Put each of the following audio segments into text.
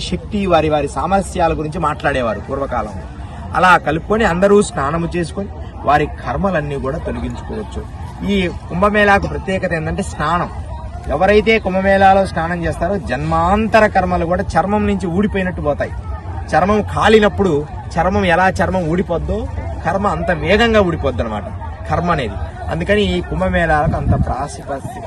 శక్తి వారి వారి సామరస్యాల గురించి మాట్లాడేవారు పూర్వకాలంలో. అలా కలుపుకొని అందరూ స్నానము చేసుకొని వారి కర్మలన్నీ కూడా తొలగించుకోవచ్చు. ఈ కుంభమేళాకు ప్రత్యేకత ఏంటంటే స్నానం. ఎవరైతే కుంభమేళాలో స్నానం చేస్తారో జన్మాంతర కర్మలు కూడా చర్మం నుంచి ఊడిపోయినట్టు పోతాయి. చర్మం కాలినప్పుడు చర్మం ఎలా చర్మం ఊడిపోద్దో కర్మ అంత వేగంగా ఊడిపోద్ది అనమాట కర్మ అనేది. అందుకని ఈ కుంభమేళాలకు అంత ప్రాసి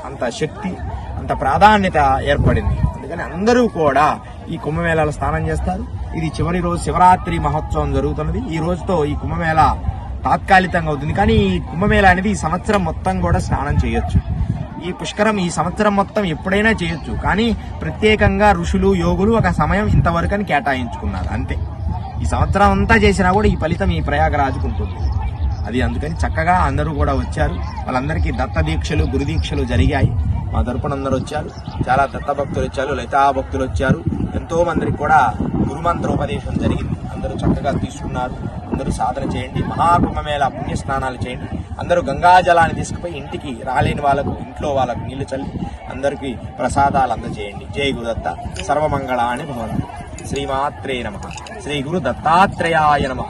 అంత శక్తి అంత ప్రాధాన్యత ఏర్పడింది. అందుకని అందరూ కూడా ఈ కుంభమేళాలో స్నానం చేస్తారు. ఇది చివరి రోజు శివరాత్రి మహోత్సవం జరుగుతున్నది. ఈ రోజుతో ఈ కుంభమేళ తాత్కాలికంగా అవుతుంది. కానీ ఈ కుంభమేళ అనేది ఈ సంవత్సరం మొత్తం కూడా స్నానం చేయొచ్చు. ఈ పుష్కరం ఈ సంవత్సరం మొత్తం ఎప్పుడైనా చేయొచ్చు. కానీ ప్రత్యేకంగా ఋషులు యోగులు ఒక సమయం ఇంతవరకని కేటాయించుకున్నారు. అంతే. ఈ సంవత్సరం అంతా చేసినా కూడా ఈ ఫలితం ఈ ప్రయాగరాజుకు ఉంటుంది. అది అందుకని చక్కగా అందరూ కూడా వచ్చారు. వాళ్ళందరికీ దత్త దీక్షలు జరిగాయి. మా తరపున అందరూ వచ్చారు. చాలా దత్త భక్తులు వచ్చారు లలితా భక్తులు వచ్చారు. ఎంతో మందికి కూడా గురుమంత్రోపదేశం జరిగింది. అందరూ చక్కగా తీసుకున్నారు. అందరూ సాధన చేయండి. మహాకుంభమేళ పుణ్య స్నానాలు చేయండి. అందరూ గంగాజలాన్ని తీసుకుపోయి ఇంటికి రాలేని వాళ్ళకు ఇంట్లో వాళ్ళకు నీళ్ళు చల్లి అందరికీ ప్రసాదాలు అందజేయండి. జై గురుదత్త సర్వమంగళాన్ని భవనం. శ్రీమాత్రే నమ. శ్రీ గురు దత్తాత్రేయాయ నమ.